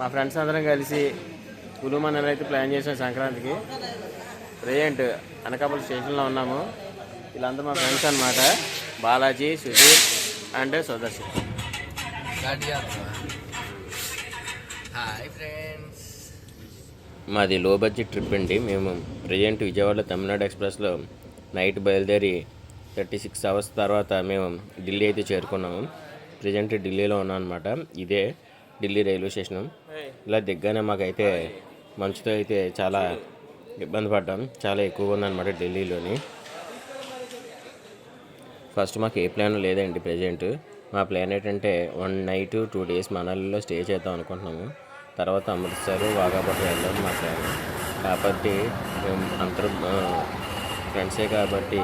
మా ఫ్రెండ్స్ అందరం కలిసి కులుమన్ అయితే ప్లాన్ చేసాం సంక్రాంతికి. ప్రజెంట్ అనకాపల్లి స్టేషన్లో ఉన్నాము. వీళ్ళందరూ మా ఫ్రెండ్స్ అన్నమాట. Balaji Sudheer and Sudarshan hi friends. మాది లో బడ్జెట్ ట్రిప్ అండి. మేము ప్రజెంట్ విజయవాడలో తమిళనాడు ఎక్స్ప్రెస్లో నైట్ బయలుదేరి థర్టీ సిక్స్ అవర్స్ తర్వాత మేము ఢిల్లీ అయితే చేరుకున్నాము. ప్రజెంట్ ఢిల్లీలో ఉన్నాం అనమాట ఇదే ఢిల్లీ రైల్వే స్టేషన్. ఇలా దిగ్గానే మాకైతే మంచుతో అయితే చాలా ఇబ్బంది పడ్డాం. చాలా ఎక్కువగా ఉందన్నమాట ఢిల్లీలోని. ఫస్ట్ మాకు ఏ ప్లాన్ లేదండి ప్రజెంట్. మా ప్లాన్ ఏంటంటే వన్ నైట్ టూ డేస్ మనాలిలో స్టే చేద్దాం అనుకుంటున్నాము. తర్వాత అమృత్సర్ వాఘాపట్నం వెళ్దాం మా ప్లాన్. కాబట్టి మేము అందరం ఫ్రెండ్సే కాబట్టి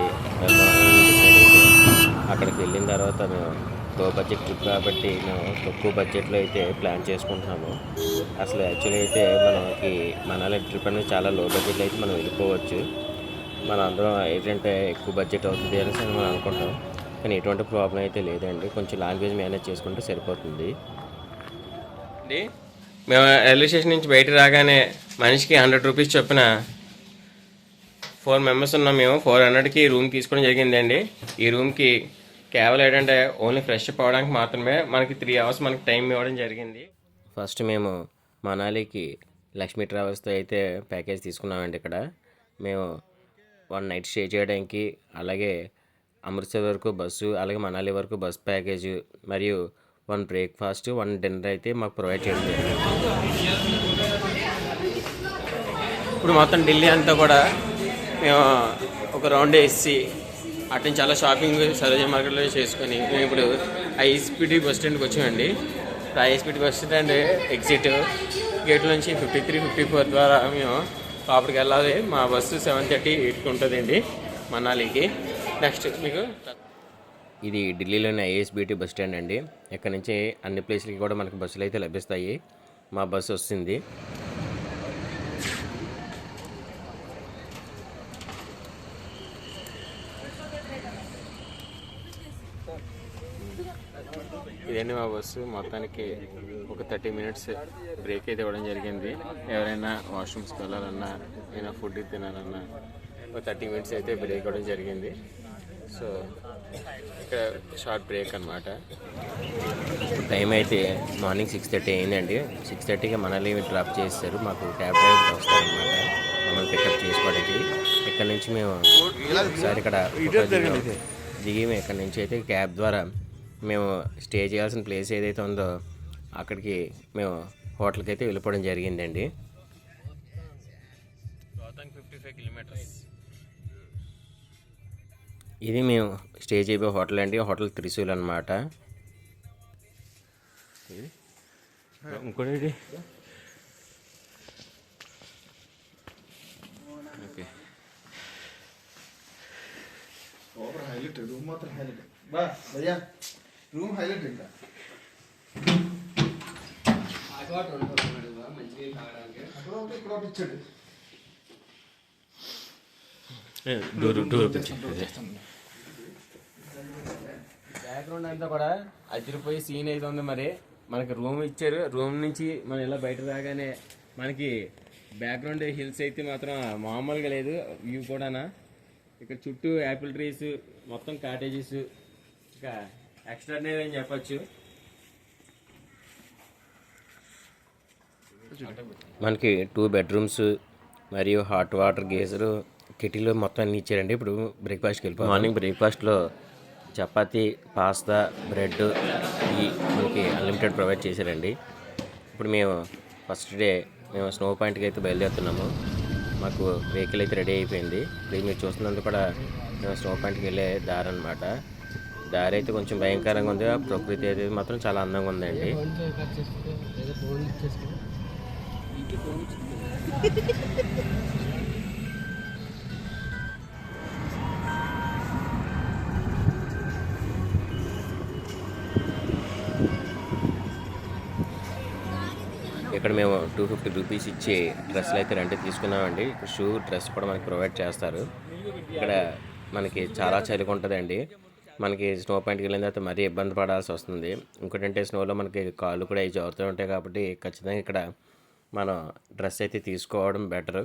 అక్కడికి వెళ్ళిన తర్వాత మేము తక్కువ బడ్జెట్ ట్రిప్ కాబట్టి మేము తక్కువ బడ్జెట్లో అయితే ప్లాన్ చేసుకుంటున్నాము. అసలు యాక్చువల్లీ అయితే మనకి మనాలి ట్రిప్ అనేది చాలా లో బడ్జెట్లో అయితే మనం వెళ్ళిపోవచ్చు. మన అందరం ఏంటంటే ఎక్కువ బడ్జెట్ అవుతుంది అనేసి మనం అనుకుంటాం. కానీ ఎటువంటి ప్రాబ్లం అయితే లేదండి. కొంచెం లాంగ్వేజ్ మేనేజ్ చేసుకుంటే సరిపోతుంది. మేము రైల్వే స్టేషన్ నుంచి బయట రాగానే మనిషికి హండ్రెడ్ రూపీస్ చొప్పున ఫోర్ మెంబర్స్ ఉన్నాం మేము. ఫోర్ హండ్రెడ్కి రూమ్ తీసుకోవడం జరిగిందండి. ఈ రూమ్కి కేవలం ఏంటంటే ఓన్లీ ఫ్రెష్ అప్ అవడానికి మాత్రమే మనకి త్రీ అవర్స్ మనకి టైం ఇవ్వడం జరిగింది. ఫస్ట్ మేము మనాలికి లక్ష్మీ ట్రావెల్స్తో అయితే ప్యాకేజ్ తీసుకున్నామండి ఇక్కడ. మేము వన్ నైట్ స్టే చేయడానికి అలాగే అమృత్సర్ వరకు బస్సు అలాగే మనాలి వరకు బస్ ప్యాకేజ్ మరియు వన్ బ్రేక్ఫాస్ట్ వన్ డిన్నర్ అయితే మాకు ప్రొవైడ్ చేయడం ఇప్పుడు మొత్తం ఢిల్లీ అంతా కూడా మేము ఒక రౌండ్ వేసి అటు నుంచి చాలా షాపింగ్ సరోజా మార్కెట్లో చేసుకొని మేము ఇప్పుడు ఐఎస్పిటి బస్ స్టాండ్కి వచ్చామండి ISBT bus stand exit gate నుంచి ఫిఫ్టీ త్రీ ఫిఫ్టీ ఫోర్ ద్వారా మేము లోపలికి వెళ్ళాలి. మా బస్సు సెవెన్ థర్టీ ఎయిట్కి ఉంటుందండి మనాలికి. నెక్స్ట్ మీకు ఇది ఢిల్లీలోని ఐఎస్బిటి బస్ స్టాండ్ అండి. ఇక్కడ నుంచి అన్ని ప్లేస్లకి కూడా మనకు బస్సులు అయితే లభిస్తాయి. మా బస్సు వస్తుంది. ఇదండి మా బస్సు? మొత్తానికి ఒక థర్టీ మినిట్స్ బ్రేక్ అయితే ఇవ్వడం జరిగింది. ఎవరైనా వాష్రూమ్స్కి వెళ్ళాలన్నా ఏమైనా ఫుడ్ తినాలన్నా ఒక థర్టీ మినిట్స్ అయితే బ్రేక్ ఇవ్వడం జరిగింది. సో ఇక్కడ షార్ట్ బ్రేక్ అనమాట టైం అయితే మార్నింగ్ సిక్స్ థర్టీ అయిందండి. సిక్స్ థర్టీకి మనల్ని డ్రాప్ చేస్తారు. మాకు క్యాబ్ డ్రైవర్ వస్తారనమాట మమ్మల్ని పికప్ చేసుకోవడానికి. ఇక్కడ నుంచి మేము ఒకసారి ఇక్కడ దిగి మేము ఇక్కడ నుంచి అయితే క్యాబ్ ద్వారా మేము స్టే చేయాల్సిన ప్లేస్ ఏదైతే ఉందో అక్కడికి మేము హోటల్కి అయితే వెళ్ళిపోవడం జరిగిందండి. ఫిఫ్టీ ఫైవ్ కిలోమీటర్స్ ఇది మేము స్టే చేయబోయే హోటల్ అండి హోటల్ త్రిశూల్ అనమాట ఇంకోటి? ఓకే. ఓవర్ హైలైట్ రూమ్ మాత్రం హైలైట్ బా భయ్యా. రూమ్ హైలైట్ ఇంకా బ్యాక్గ్రౌండ్ అంతా కూడా అదిరిపోయి సీన్ అయితే ఉంది మరి. మనకి రూమ్ ఇచ్చారు. రూమ్ నుంచి మనం ఇలా బయట రాగానే మనకి బ్యాక్గ్రౌండ్ హిల్స్ అయితే మాత్రం మామూలుగా లేదు. వ్యూ కూడానా. ఇక్కడ చుట్టూ యాపిల్ ట్రీస్ మొత్తం కాటేజెస్ ఇంకా ఎక్స్ట్రాడినరీ అని చెప్పచ్చు. మనకి టూ బెడ్రూమ్స్ మరియు హాట్ వాటర్ గేజరు కిటిలు మొత్తం అన్ని ఇచ్చారండి. ఇప్పుడు బ్రేక్ఫాస్ట్కి వెళ్ళిపోయి మార్నింగ్ బ్రేక్ఫాస్ట్లో చపాతీ పాస్తా బ్రెడ్ ఈ మనకి అన్లిమిటెడ్ ప్రొవైడ్ చేశారండి. ఇప్పుడు మేము ఫస్ట్ డే మేము స్నో పాయింట్కి అయితే బయలుదేరుతున్నాము. మాకు వెహికల్ అయితే రెడీ అయిపోయింది. ఇప్పుడు మీరు చూస్తున్నందుకు కూడా మేము స్నో పాయింట్కి వెళ్ళే దారి అనమాట దారి అయితే కొంచెం భయంకరంగా ఉంది. ఆ ప్రకృతి అయితే మాత్రం చాలా అందంగా ఉందండి. ఇక్కడ మేము టూ ఫిఫ్టీ రూపీస్ ఇచ్చి డ్రెస్సులు అయితే రెంట్ తీసుకున్నామండి. ఇక్కడ షూ డ్రెస్ కూడా మనకి ప్రొవైడ్ చేస్తారు. ఇక్కడ మనకి చాలా చలిగా ఉంటుందండి మనకి స్నో పాయింట్కి వెళ్ళిన తర్వాత మరీ ఇబ్బంది పడాల్సి వస్తుంది. ఇంకోటంటే స్నోలో మనకి కాళ్ళు కూడా అవి జారుతూ ఉంటాయి కాబట్టి ఖచ్చితంగా ఇక్కడ మనం డ్రెస్ అయితే తీసుకోవడం బెటర్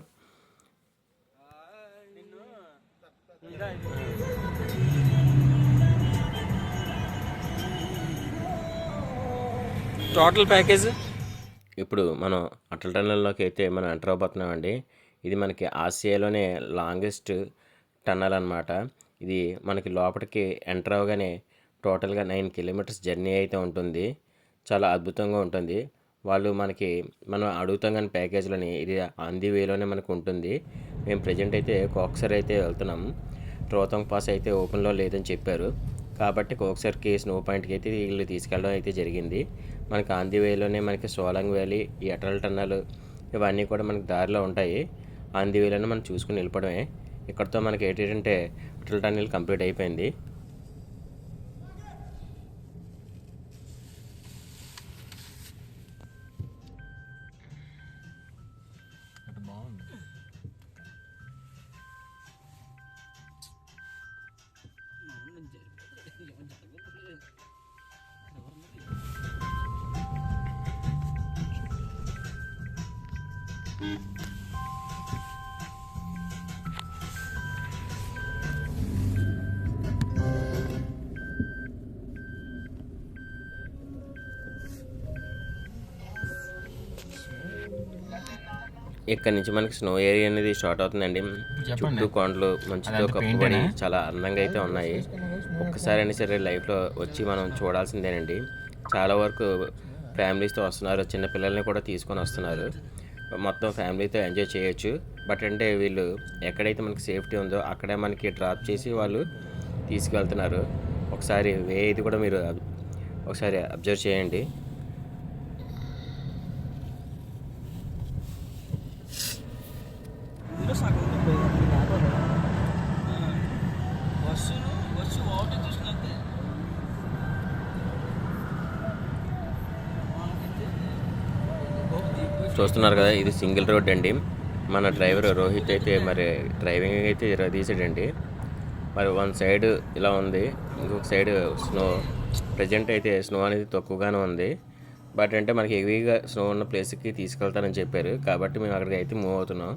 టోటల్ ప్యాకేజ్ ఇప్పుడు మనం అటల్ టన్నెల్లోకి అయితే మనం ఎంటర్ అవబోతున్నామండి ఇది మనకి ఆసియాలోనే లాంగెస్ట్ టన్నల్ అనమాట ఇది మనకి లోపలికి ఎంటర్ అవగానే టోటల్గా నైన్ కిలోమీటర్స్ జర్నీ అయితే ఉంటుంది. చాలా అద్భుతంగా ఉంటుంది. వాళ్ళు మనకి మనం అడుగుతాం కానీ ప్యాకేజ్లోని ఇది అంది వేలోనే మనకు ఉంటుంది. మేము ప్రజెంట్ అయితే కోక్సర్ అయితే వెళ్తున్నాం. రోతంగ్ పాస్ అయితే ఓపెన్లో లేదని చెప్పారు. కాబట్టి కోక్సర్కి స్నో పాయింట్కి అయితే వీళ్ళు తీసుకెళ్ళడం అయితే జరిగింది. మనకి ఆంధీ వేలోనే మనకి సోలంగ్ వ్యాలీ ఈ అటల్ టన్నల్ ఇవన్నీ కూడా మనకి దారిలో ఉంటాయి. ఆంధీ వేలోనే మనం చూసుకుని వెళ్ళిపోవడమే. ఇక్కడతో మనకి ఏంటంటే అటల్ టన్నల్ కంప్లీట్ అయిపోయింది ఇక్కడ నుంచి మనకి స్నో ఏరియా అనేది స్టార్ట్ అవుతుందండి. చుట్టూ కొండలు మంచుతో కప్పుబడి చాలా అందంగా అయితే ఉన్నాయి. ఒక్కసారి అయినా సరే లైఫ్లో వచ్చి మనం చూడాల్సిందేనండి. చాలా వరకు ఫ్యామిలీస్తో వస్తున్నారు చిన్న పిల్లల్ని కూడా తీసుకొని వస్తున్నారు. మొత్తం ఫ్యామిలీతో ఎంజాయ్ చేయొచ్చు. బట్ అంటే వీళ్ళు ఎక్కడైతే మనకి సేఫ్టీ ఉందో అక్కడే మనకి డ్రాప్ చేసి వాళ్ళు తీసుకువెళ్తున్నారు ఒకసారి వే ఇది కూడా మీరు ఒకసారి అబ్జర్వ్ చేయండి. చూస్తున్నారు కదా ఇది సింగిల్ రోడ్ అండి. మన డ్రైవర్ రోహిత్ అయితే మరి డ్రైవింగ్ అయితే తీసాడండి. మరి వన్ సైడ్ ఇలా ఉంది ఇంకొక సైడ్ స్నో ప్రజెంట్ అయితే స్నో అనేది తక్కువగానే ఉంది. బట్ అంటే మనకి హెవీగా స్నో ఉన్న ప్లేస్కి తీసుకెళ్తానని చెప్పారు. కాబట్టి మేము అక్కడికి అయితే మూవ్ అవుతున్నాం.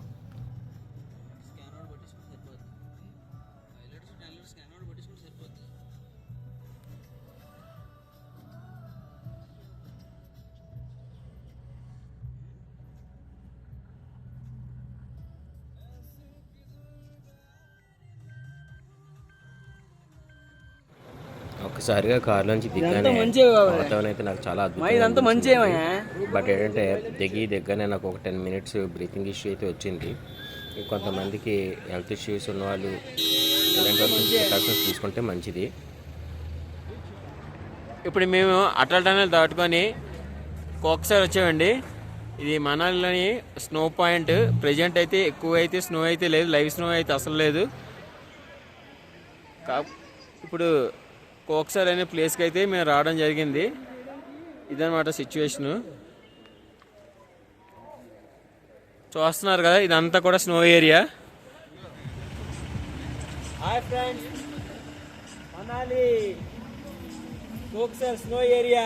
ఒక్కసారిగా కారులోంచి దిగ్గానే వాతావరణం అయితే నాకు చాలా అద్భుతం బట్ ఏంటంటే దిగి దిగ్గానే నాకు ఒక టెన్ మినిట్స్ బ్రీతింగ్ ఇష్యూ అయితే వచ్చింది. కొంతమందికి హెల్త్ ఇష్యూస్ ఉన్న వాళ్ళు ఇలాంటి వాళ్ళు ప్రికాషన్స్ తీసుకుంటే మంచిది. ఇప్పుడు మేము అటల్ టనల్ దాటుకొని ఒకసారి వచ్చామండి. ఇది మనాలిలోని స్నో పాయింట్ ప్రజెంట్ అయితే ఎక్కువ అయితే స్నో అయితే లేదు లైవ్ స్నో అయితే అసలు లేదు. కా ఇప్పుడు కోక్సర్ అనే ప్లేస్కి అయితే మేము రావడం జరిగింది. ఇదనమాట సిచ్యువేషను చూస్తున్నారు కదా ఇదంతా కూడా snow area hi friends Manali Koksar snow area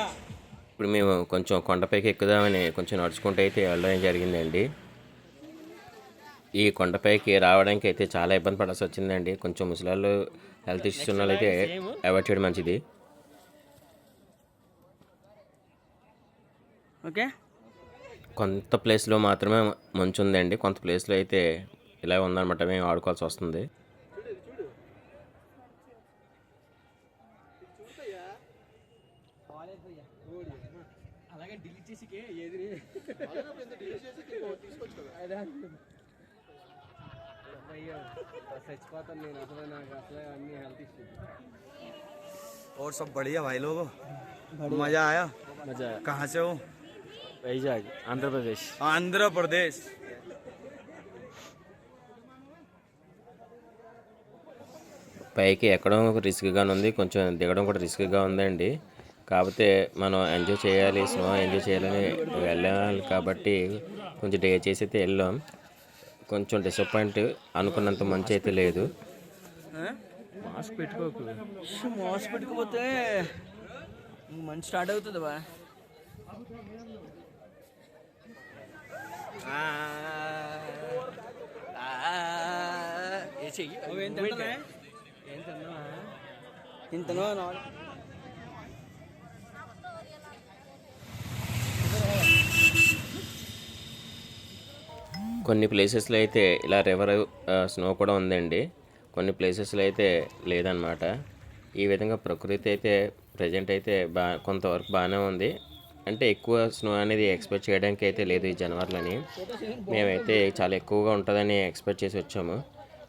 ఇప్పుడు మేము కొంచెం కొండపైకి ఎక్కుదామని కొంచెం నడుచుకుంటూ అయితే వెళ్ళడం జరిగిందండి. ఈ కొండపైకి రావడానికి అయితే చాలా ఇబ్బంది పడాల్సి వచ్చిందండి. కొంచెం ముసలాళ్ళు హెల్త్ ఇష్యూస్ ఉన్న వాళ్ళు అయితే అవాయిడ్ చేయడం మంచిది. ఓకే. కొంత ప్లేస్లో మాత్రమే మంచు ఉందండి. కొంత ప్లేస్లో అయితే ఇలా ఉందన్నమాట. మేము ఆడుకోవాల్సి వస్తుంది అలాగే డిలీట్ చేసి ఏది చచ్చిపోతాను నేను అసలు నాకు అసలు అన్ని హెల్త్ ఇష్యూ और सब बढ़िया भाई लोग मजा आया మజా कहाँ से हो వైజాగ్ ఆంధ్రప్రదేశ్ आंध्र प्रदेश పైకి ఎక్కడం రిస్క్గానే ఉంది కొంచెం దిగడం కూడా రిస్క్గా ఉందండి కాకపోతే మనం ఎంజాయ్ చేయాలి స్నో ఎంజాయ్ చేయాలని వెళ్ళాలి కాబట్టి కొంచెం డే చేసి అయితే వెళ్ళాం కొంచెం డిసప్పాయింట్ అనుకున్నంత మంచి అయితే లేదు మాస్క్ పెట్టుకోకు. మోస పెట్టుకుపోతే మంచి స్టార్ట్ అవుతుంది బా. ఇంతనో కొన్ని ప్లేసెస్లో అయితే ఇలా రివర్ స్నో కూడా ఉందండి. కొన్ని ప్లేసెస్లో అయితే లేదనమాట ఈ విధంగా ప్రకృతి అయితే ప్రజెంట్ అయితే బా కొంతవరకు బాగానే ఉంది. అంటే ఎక్కువ స్నో అనేది ఎక్స్పెక్ట్ చేయడానికి అయితే లేదు ఈ జనవరిలోని. మేమైతే చాలా ఎక్కువగా ఉంటుందని ఎక్స్పెక్ట్ చేసి వచ్చాము.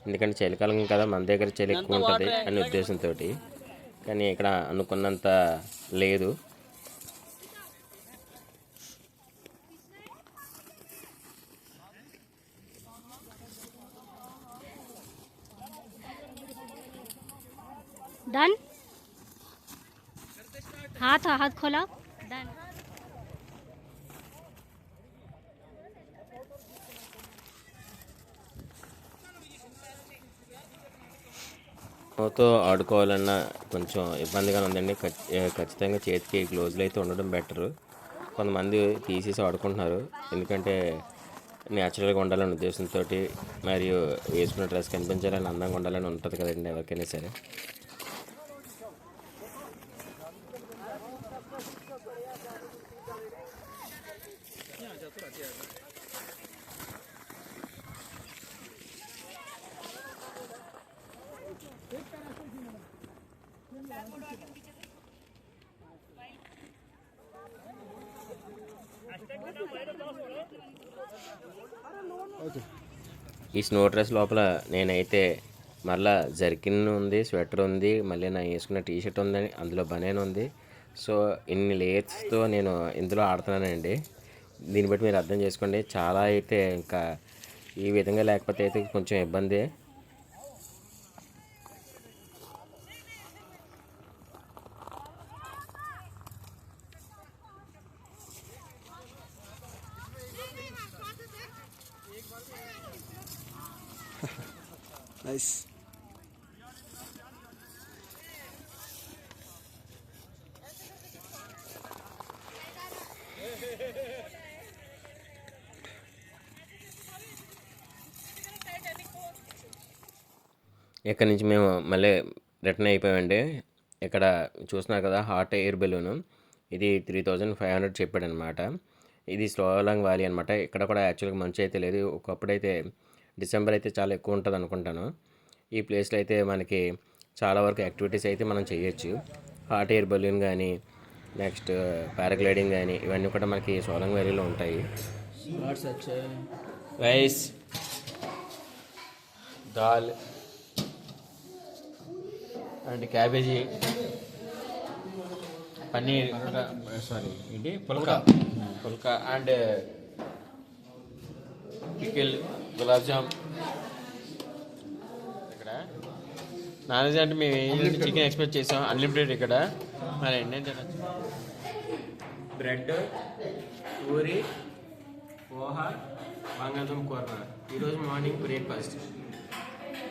ఎందుకంటే చలికాలం కదా మన దగ్గర చలి ఎక్కువ ఉంటుంది అనే ఉద్దేశంతో కానీ ఇక్కడ అనుకున్నంత లేదు. डन हाथ हाथ खोला डन తో ఆడుకోవాలన్నా కొంచెం ఇబ్బందిగా ఉందండి ఖచ్- ఏ, ఖచ్చితంగా చేతికి గ్లోవ్స్లు అయితే ఉండడం బెటరు కొంతమంది తీసేసి ఆడుకుంటున్నారు ఎందుకంటే న్యాచురల్గా ఉండాలనే ఉద్దేశంతో మరియు వేసుకున్న డ్రెస్ కనిపించాలని అందంగా ఉండాలని ఉంటుంది కదండి ఎవరికైనా సరే ఈ స్నో డ్రెస్ లోపల నేనైతే మళ్ళా జర్కిన్ ఉంది స్వెటర్ ఉంది మళ్ళీ నా వేసుకున్న టీ షర్ట్ ఉందని అందులో బనేన్ ఉంది. సో ఇన్ని లేయర్స్తో నేను ఇందులో ఆడుతున్నానండి. దీన్ని బట్టి మీరు అర్థం చేసుకోండి. చాలా అయితే ఇంకా ఈ విధంగా లేకపోతే అయితే కొంచెం ఇబ్బంది. నైస్ ఇక్కడ నుంచి మేము మళ్ళీ రిటర్న్ అయిపోయామండి. ఇక్కడ చూస్తున్నారు కదా హాట్ ఎయిర్ బెలూన్. ఇది త్రీ థౌజండ్ ఫైవ్ హండ్రెడ్ చెప్పాడు అనమాట ఇది స్లోలాంగ్ వ్యాలీ అనమాట. ఇక్కడ కూడా యాక్చువల్గా మంచి అయితే లేదు. ఒకప్పుడు అయితే డిసెంబర్ అయితే చాలా ఎక్కువ ఉంటుంది అనుకుంటాను. ఈ ప్లేస్లో అయితే మనకి చాలా వరకు యాక్టివిటీస్ అయితే మనం చేయొచ్చు. హాట్ ఎయిర్ బెలూన్ కానీ నెక్స్ట్ పారాగ్లైడింగ్ కానీ ఇవన్నీ కూడా మనకి సోలంగ్ వ్యాలీలో ఉంటాయి. Rice dal and cabbage paneer sorry ఏంటి? పుల్కా. Phulka and pickle gulab jam. ఇక్కడ నాన్ వెజ్ అంటే మేము చికెన్ ఎక్స్పెక్ట్ చేసాం. అన్లిమిటెడ్ ఇక్కడ. మరి ఏంటంటే తినచ్చు. బ్రెడ్ పూరి పోహ బంగాళదుంప కూర. ఈరోజు మార్నింగ్ బ్రేక్ఫాస్ట్.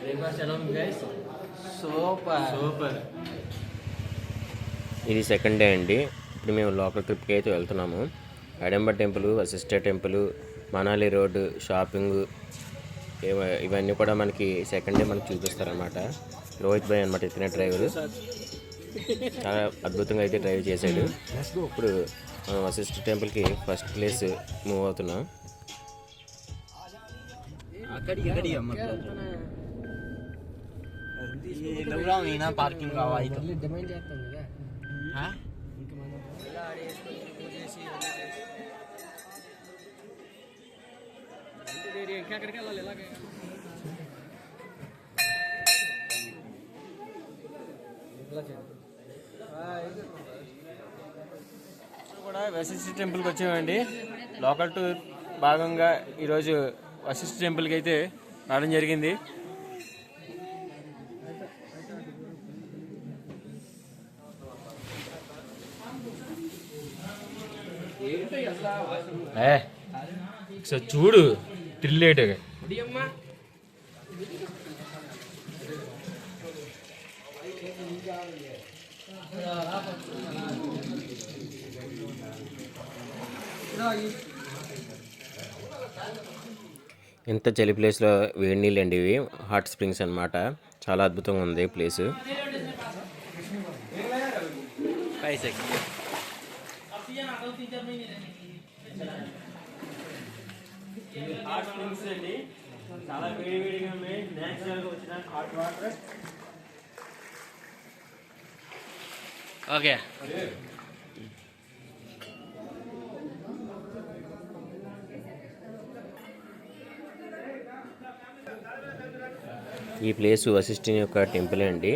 బ్రేక్ఫాస్ట్ ఎలా ఉంది గైస్ సూపర్. సూపర్. ఇది సెకండ్ డే అండి. ఇప్పుడు మేము లోకల్ ట్రిప్కి అయితే వెళ్తున్నాము. Hadimba temple Vashisht temple Manali road shopping ఇవ- ఇవన్నీ కూడా మనకి సెకండ్ డే మనకి చూపిస్తారనమాట రోహిత్ భాయ్ అనమాట ఇతనే డ్రైవరు చాలా అద్భుతంగా అయితే డ్రైవ్ చేశాడు. ఇప్పుడు మనం వశిష్ఠ టెంపుల్కి ఫస్ట్ ప్లేస్ మూవ్ అవుతున్నాం. అక్కడికి పార్కింగ్ కావాలి డిమాండ్ చేస్తాం కదా. ఎక్కడికి వెళ్ళాలి? ఇలాగే. కూడా వశిష్ఠ టెంపుల్కి వచ్చామండి. లోకల్ టూర్ భాగంగా ఈరోజు వశిష్ఠ టెంపుల్కి అయితే రావడం జరిగింది. ఏ ఒకసారి చూడు థ్రిల్లేట్ ఇంత చలి ప్లేస్లో వేడి నీళ్ళు అండి ఇవి. హాట్ స్ప్రింగ్స్ అన్నమాట. చాలా అద్భుతంగా ఉంది ప్లేస్ హాట్ స్ప్రింగ్స్ అండి. చాలా వేడి వేడిగా ఉన్నాయి వచ్చిన హాట్ వాటర్ ఓకే. ఈ ప్లేస్ వశిష్ఠుని యొక్క టెంపుల్ అండి.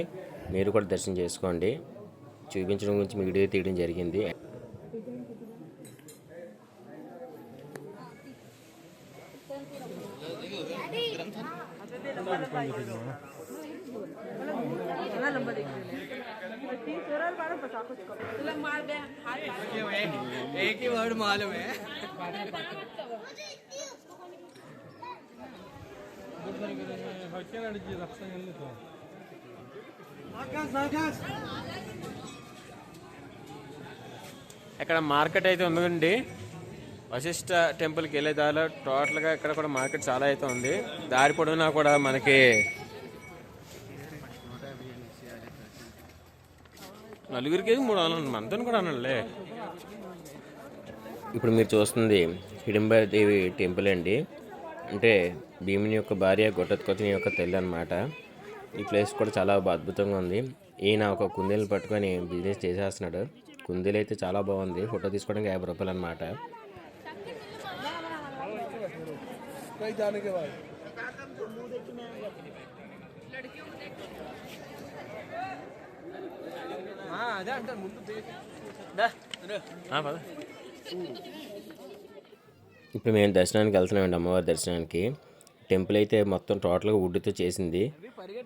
మీరు కూడా దర్శనం చేసుకోండి. చూపించడం గురించి వీడియో తీయడం జరిగింది. एक ही वर्ड मालूम है ఇక్కడ మార్కెట్ అయితే ఉందండి వశిష్ట టెంపుల్కి వెళ్ళే దారిలో టోటల్గా ఇక్కడ కూడా మార్కెట్ చాలా అయితే ఉంది. దారి పొడవునా కూడా మనకి నలుగురికి మూడు వందలు మనతో కూడా అనలే ఇప్పుడు మీరు చూస్తుంది హిడింబాదేవి టెంపుల్ అండి. అంటే భీముని యొక్క భార్య గొట్టత్కొతని యొక్క తల్లి అనమాట ఈ ప్లేస్ కూడా చాలా అద్భుతంగా ఉంది. ఈయన ఒక కుందేలు పట్టుకొని బిజినెస్ చేసేస్తున్నాడు. కుందేలు అయితే చాలా బాగుంది. ఫోటో తీసుకోవడానికి యాభై రూపాయలు అనమాట అదే అంటారు ముందు ఇప్పుడు మేము దర్శనానికి వెళ్తున్నామండి అమ్మవారి దర్శనానికి. టెంపుల్ అయితే మొత్తం టోటల్గా వుడ్తో చేసింది.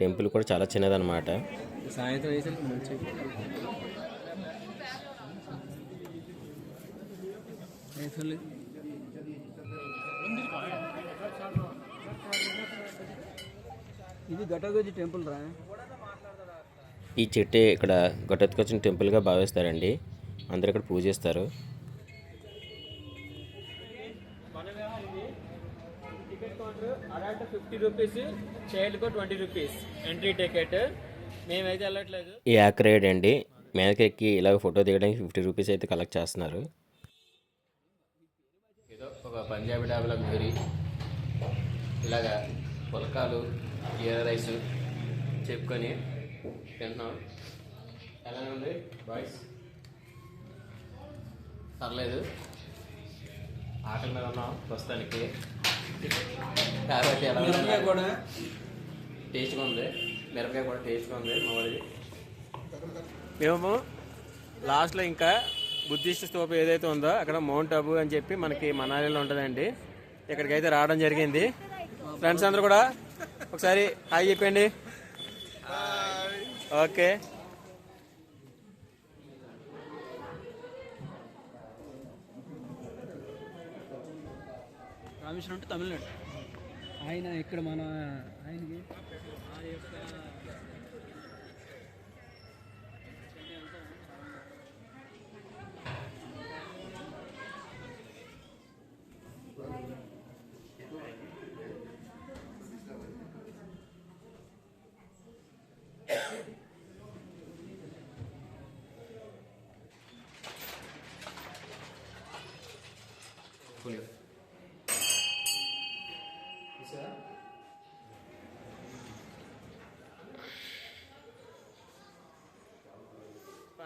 టెంపుల్ కూడా చాలా చిన్నదన్నమాట. సాయంత్రం వేసరికి ఇది ఘటగోజి టెంపుల్ రా. ఈ చెట్టు ఇక్కడ గొట్టెత్తుకొచ్చిన టెంపుల్గా భావిస్తారండి. అందరు ఇక్కడ పూజిస్తారు ticket counter adult fifty rupees చైల్డ్కు twenty rupees entry ticket మేమైతే వెళ్ళట్లేదు ఈ యాక్రైడ్ అండి. మీదకి ఎక్కి ఇలాగ ఫోటో దిగడానికి ఫిఫ్టీ రూపీస్ అయితే కలెక్ట్ చేస్తున్నారు. ఏదో ఒక పంజాబీ డాబాలో మీరి ఇలాగా పులకాలు జీరా రైస్ చెప్పుకొని తింటున్నాం. ఎలా ఉంది బాయ్స్? పర్లేదు. ఆకలి మీద ఉన్నాం ప్రస్తుతానికి. కాబట్టి ఎలా ఉంది? కూడా? టేస్ట్గా ఉంది. మిరపకాయ కూడా టేస్ట్గా ఉంది మా వాడిది. మేము లాస్ట్లో ఇంకా బుద్ధిస్ట్ స్తూపం ఏదైతే ఉందో అక్కడ మౌంట్ అబు అని చెప్పి మనకి మనాలిలో ఉంటుందండి. ఇక్కడికైతే రావడం జరిగింది. ఫ్రెండ్స్ అందరూ కూడా ఒకసారి హాయ్ చెప్పండి. ఓకే. రామేశ్వరం అంటే తమిళనాడు. ఆయన ఇక్కడ మన ఆయనకి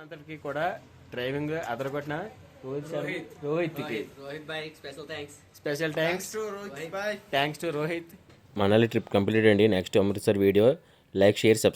అందరికి కూడా డ్రైవింగ్ అదరగొట్టిన రోహిత్ రోహిత్. బాయ్ special thanks special thanks bye thanks to Rohit Manali trip complete అండి next Amritsar video like share subscribe